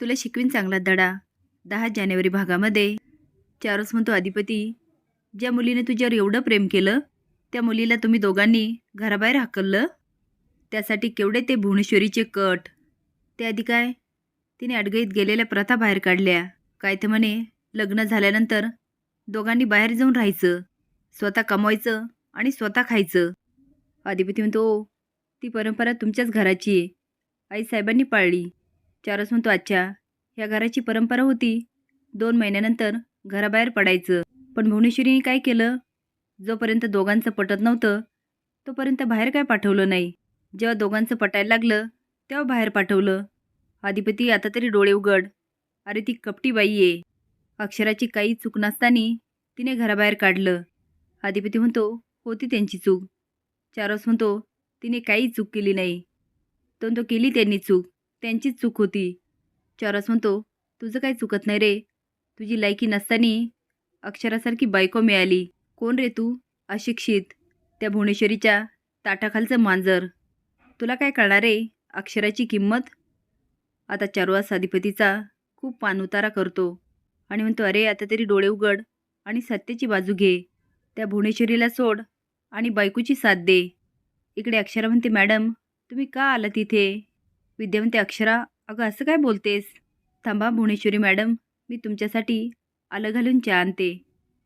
तुला शिकवीन चांगला धडा. दहा जानेवारी भागामध्ये. चारच म्हणतो अधिपती. ज्या मुलीने तुझ्यावर एवढं प्रेम केलं त्या मुलीला तुम्ही दोघांनी घराबाहेर हाकललं? त्यासाठी केवढे ते भुवनेश्वरीचे कट. ते आधी काय? तिने अडगळीत गेलेल्या प्रथा बाहेर काढल्या. काय ते म्हणे? लग्न झाल्यानंतर दोघांनी बाहेर जाऊन राहायचं. स्वतः कमवायचं आणि स्वतः खायचं. अधिपती म्हणतो ती परंपरा तुमच्याच घराची आहे. आईसाहेबांनी पाळली. चारस म्हणतो अच्छा ह्या घराची परंपरा होती. दोन महिन्यानंतर घराबाहेर पडायचं. पण भुवनेश्वरीने काय केलं? जोपर्यंत दोघांचं पटत नव्हतं तोपर्यंत बाहेर काय पाठवलं नाही. जेव्हा दोघांचं पटायला लागलं तेव्हा बाहेर पाठवलं. अधिपती आता तरी डोळे उघड. अरे ती कपटी बाई आहे अक्षराची काही चूक नसताना तिने घराबाहेर काढलं. अधिपती म्हणतो होती त्यांची चूक. चारस म्हणतो तिने काही चूक केली नाही. तो केली त्यांनी चूक. त्यांचीच चूक होती. चौरस म्हणतो तुझं काही चुकत नाही रे. तुझी लायकी नसताना अक्षरासारखी बायको मिळाली. कोण रे तू? अशिक्षित. त्या भुवनेश्वरीच्या ताटाखालचं मांजर. तुला काय कळणार रे? अक्षराची किंमत? आता चारुवास अधिपतीचा खूप पानउतारा करतो आणि म्हणतो अरे आता तरी डोळे उघड आणि सत्तेची बाजू घे. त्या भुवनेश्वरीला सोड आणि बायकोची साथ दे. इकडे अक्षरा म्हणते मॅडम तुम्ही का आला तिथे विद्या म्हणते अक्षरा अगं असं काय बोलतेस? थांबा भुवनेश्वरी मॅडम मी तुमच्यासाठी आलं घालून चहा आणते.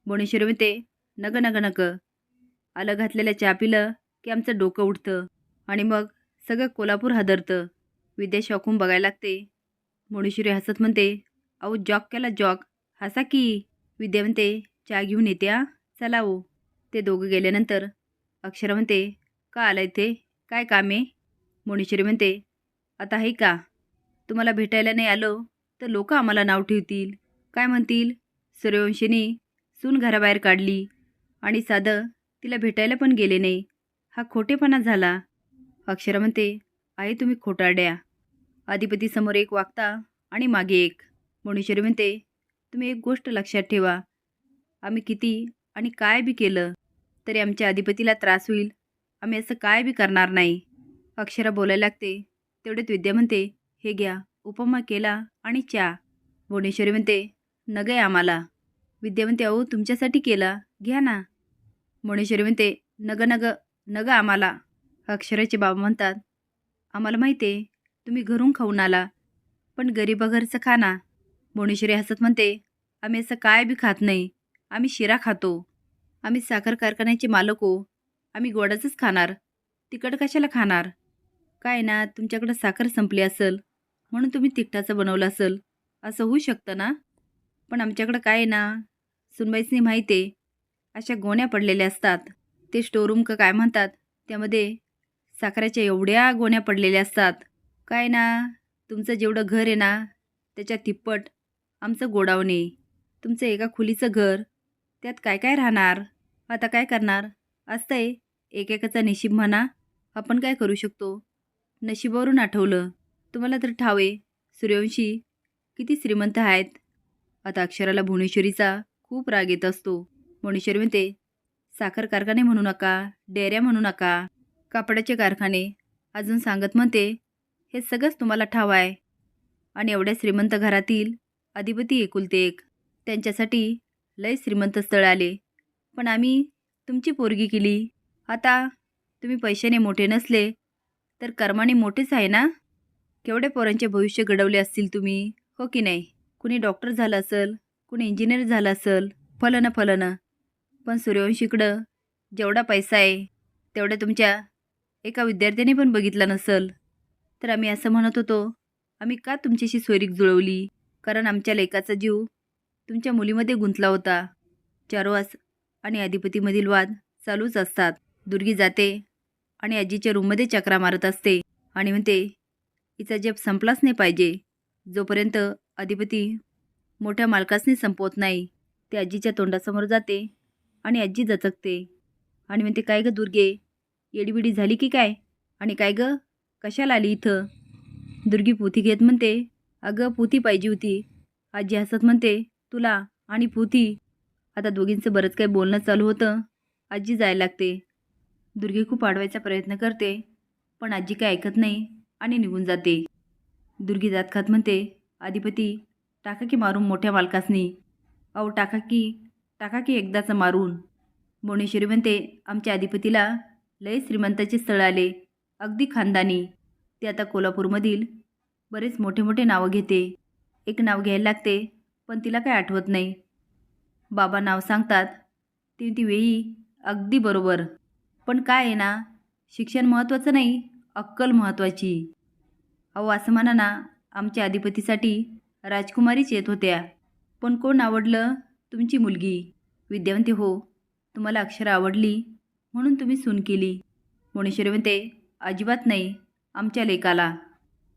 भुवनेश्वरी म्हणते नग नग नग. आलं घातलेल्या चहा पिलं की आमचं डोकं उठतं आणि मग सगळं कोल्हापूर हादरतं. विद्या शॉकून बघायला लागते. भुवनेश्वरी हसत म्हणते अहो जॉक केला जॉक. हसा की? विद्या म्हणते चहा घेऊन येते आ चला ओ. ते दोघं गेल्यानंतर अक्षरा म्हणते का आलं इथे? काय काम आहे? मुणेश्वरी म्हणते आता आहे का? तुम्हाला भेटायला नाही आलो तर लोक आम्हाला नाव ठेवतील. काय म्हणतील? सूर्यवंशीने सून घराबाहेर काढली. आणि साधं तिला भेटायला पण गेले नाही. हा खोटेपणा झाला. अक्षरा म्हणते आहे तुम्ही खोटारड्या. अधिपतीसमोर एक वागता आणि मागे एक. मुणेश्वरी म्हणते तुम्ही एक गोष्ट लक्षात ठेवा. आम्ही किती आणि काय बी केलं तरी आमच्या अधिपतीला त्रास होईल. आम्ही असं काय बी करणार नाही. अक्षरा बोलायला लागते. तेवढ्यात विद्या म्हणते हे घ्या उपमा केला आणि चहा भुवनेश्वरी म्हणते नग आहे आम्हाला. विद्या म्हणते अहो तुमच्यासाठी केला घ्या ना. भुवनेश्वरी म्हणते नग नग नग आम्हाला. अक्षराचे बाबा म्हणतात आम्हाला माहिती आहे तुम्ही घरून खाऊन आला पण गरीबाघरचं खा ना. भुवनेश्वरी हसत म्हणते आम्ही असं काय बी खात नाही आम्ही शिरा खातो आम्ही साखर कारखान्याचे मालक हो आम्ही गोडाचंच खाणार तिखट कशाला खाणार? काय ना तुमच्याकडं साखर संपली असेल म्हणून तुम्ही तिखटाचं बनवलं असेल असं होऊ शकतं ना? पण आमच्याकडं काय आहे ना सुनबाईसनी माहिती आहे अशा गोण्या पडलेल्या असतात. ते स्टोरूम का काय म्हणतात त्यामध्ये साखरेच्या एवढ्या गोण्या पडलेल्या असतात. काय ना तुमचं जेवढं घर आहे ना त्याच्या तिप्पट आमचं गोडावणे तुमचं एका खोलीचं घर त्यात काय काय राहणार? आता काय करणार? असतंय एकेकाचा नशीब म्हणा आपण काय करू शकतो? नशिबावरून आठवलं. तुम्हाला तर ठावे सूर्यवंशी किती श्रीमंत आहेत. आता अक्षराला भुवनेश्वरीचा खूप राग येत असतो. भुवनेश्वरी म्हणते साखर कारखाने म्हणू नका डेऱ्या म्हणू नका कापडाचे कारखाने. अजून सांगत म्हणते हे सगळंच तुम्हाला ठाव आहे. आणि एवढ्या श्रीमंत घरातील अधिपती एकुलते एक. त्यांच्यासाठी लय श्रीमंत स्थळ आले. पण आम्ही तुमची पोरगी केली. आता तुम्ही पैशाने मोठे नसले तर कर्माने मोठेच आहे ना? केवढे पोरांचे भविष्य घडवले असतील तुम्ही? हो की नाही? कुणी डॉक्टर झालं असेल कुणी इंजिनियर झालं असेल फलनं फलनं. पण सूर्यवंशीकडं जेवढा पैसा आहे तेवढा तुमच्या एका विद्यार्थ्याने पण बघितला नसेल. तर आम्ही असं म्हणत होतो आम्ही का तुमच्याशी सोयरीक जुळवली? कारण आमच्या लेकाचा जीव तुमच्या मुलीमध्ये गुंतला होता. चारोवास आणि अधिपतीमधील वाद चालूच असतात. दुर्गी जाते आणि आजीच्या रूममध्ये चक्रा मारत असते आणि म्हणते हिचा जप संपलाच नाही पाहिजे. जोपर्यंत अधिपती मोठ्या मालकासनी संपवत नाही ते आजीच्या तोंडासमोर जाते आणि आजी दचकते आणि म्हणते काय गं दुर्गे? येडीबिडी झाली की काय? आणि काय गं? कशाला आली इथं? दुर्गी पोथी घेत म्हणते अगं पोथी पाहिजे होती. आजी हसत म्हणते तुला आणि पोथी? आता दोघींचं बरंच काही बोलणं चालू होतं. आजी जायला लागते. दुर्गे खूप अडवायचा प्रयत्न करते पण आजी काय ऐकत नाही आणि निघून जाते. दुर्गी जात खात म्हणते अधिपती टाका की मारून मोठ्या मालकासनी. अहो टाका की टाका की एकदाचं मारून. भुवनेश्वरी म्हणते आमच्या अधिपतीला लय श्रीमंताचे स्थळ आले अगदी खानदानी. ते आता कोल्हापूरमधील बरेच मोठे मोठे नावं घेते. एक नाव घ्यायला लागते पण तिला काय आठवत नाही. बाबा नाव सांगतात ती ती वेळी अगदी बरोबर. पण काय आहे ना शिक्षण महत्त्वाचं नाही अक्कल महत्त्वाची. अहो असं म्हणा ना आमच्या अधिपतीसाठी राजकुमारीच येत होत्या. पण कोण आवडलं? तुमची मुलगी. विद्यावंती हो तुम्हाला अक्षरं आवडली म्हणून तुम्ही सून केली. भुवनेश्वरी म्हणते अजिबात नाही आमच्या लेकाला.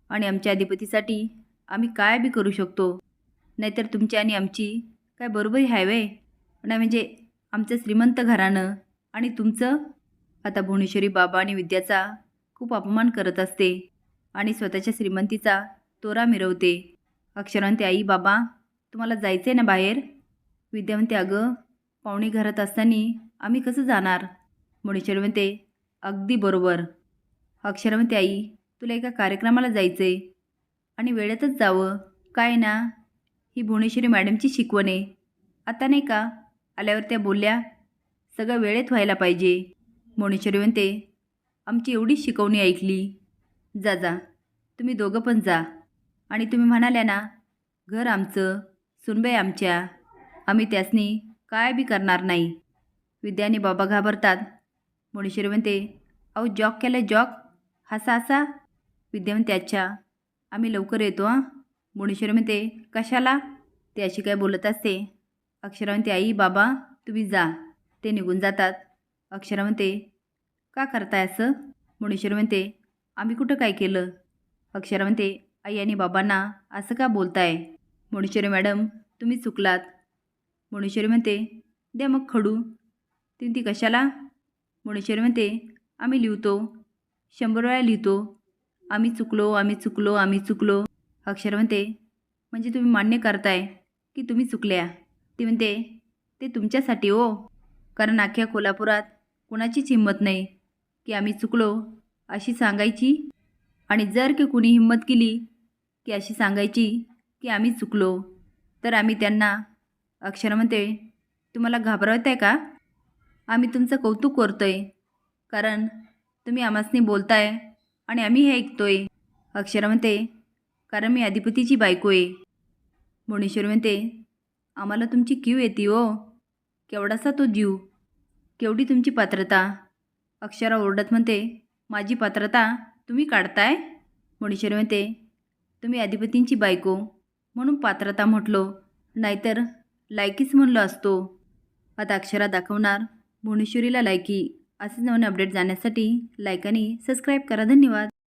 आणि आमच्या अधिपतीसाठी आम्ही काय बी करू शकतो? नाहीतर तुमची आणि आमची काय बरोबरी हायवे वे नाही म्हणजे आमचं श्रीमंत घराणं आणि तुमचं आता भुवनेश्वरी बाबा आणि विद्याचा खूप अपमान करत असते आणि स्वतःच्या श्रीमंतीचा तोरा मिरवते. अक्षरांते आई बाबा तुम्हाला जायचं आहे ना बाहेर? विद्यावंते अगं पाहुणे घरात असताना आम्ही कसं जाणार? भुवनेश्वरी म्हणते अगदी बरोबर. अक्षरवंती आई तुला एका कार्यक्रमाला जायचं आहे आणि वेळेतच जावं. काय ना ही भुवनेश्वरी मॅडमची शिकवण आहे. आता नाही का? आल्यावर त्या बोलल्या सगळं वेळेत व्हायला पाहिजे. भुवनेश्वरी म्हणते आमची एवढीच शिकवणी ऐकली. जा जा तुम्ही दोघं पण जा. आणि तुम्ही म्हणाल्या ना घर आमचं सुनबाई आमच्या आम्ही त्यासनी काय बी करणार नाही. विद्याने बाबा घाबरतात. भुवनेश्वरी म्हणते अहो जॉक केलं जॉक? हसा हसा? विद्या म्हणते अच्छा आम्ही लवकर येतो हां. भुवनेश्वरी म्हणते कशाला? ते अशी काय बोलत असते. अक्षरा म्हणते आई बाबा तुम्ही जा. ते निघून जातात. अक्षरा म्हणते का करताय असं? मुनेश्वर म्हणते आम्ही कुठं काय केलं? अक्षरा म्हणते आई आणि बाबांना असं का बोलताय? मुनेश्वरी मॅडम तुम्ही चुकलात. मुनेश्वरी म्हणते द्या मग खडू. ती ती कशाला? मुनेश्वरी म्हणते आम्ही लिहितो. शंभर वेळा लिहितो. आम्ही चुकलो आम्ही चुकलो आम्ही चुकलो. अक्षर म्हणते म्हणजे तुम्ही मान्य करताय की तुम्ही चुकल्या? ती म्हणते ते तुमच्यासाठी हो. कारण अख्ख्या कोल्हापुरात कुणाचीच हिंमत नाही. की आम्ही चुकलो अशी सांगायची? आणि जर की कुणी हिंमत केली की अशी सांगायची की आम्ही चुकलो तर आम्ही त्यांना अक्षर म्हणते तुम्हाला घाबरवत आहे का? आम्ही तुमचं कौतुक करतो आहे कारण तुम्ही आमासनी बोलताय आणि आम्ही हे ऐकतो आहे अक्षर म्हणते कारण मी अधिपतीची बायको आहे. भुवनेश्वरी म्हणते आम्हाला तुमची क्यू येते हो. केवढासा तो जीव केवढी तुमची पात्रता. अक्षरा ओरडत म्हणते माझी पात्रता तुम्ही काढताय? भुवनेश्वरी म्हणते तुम्ही अधिपतींची बायको. म्हणून पात्रता म्हटलो नाहीतर लायकीच म्हणलो असतो. आता अक्षरा दाखवणार भुवनेश्वरीला लायकी असेच नवीन अपडेट जाण्यासाठी लाईक आणि सबस्क्राईब करा. धन्यवाद.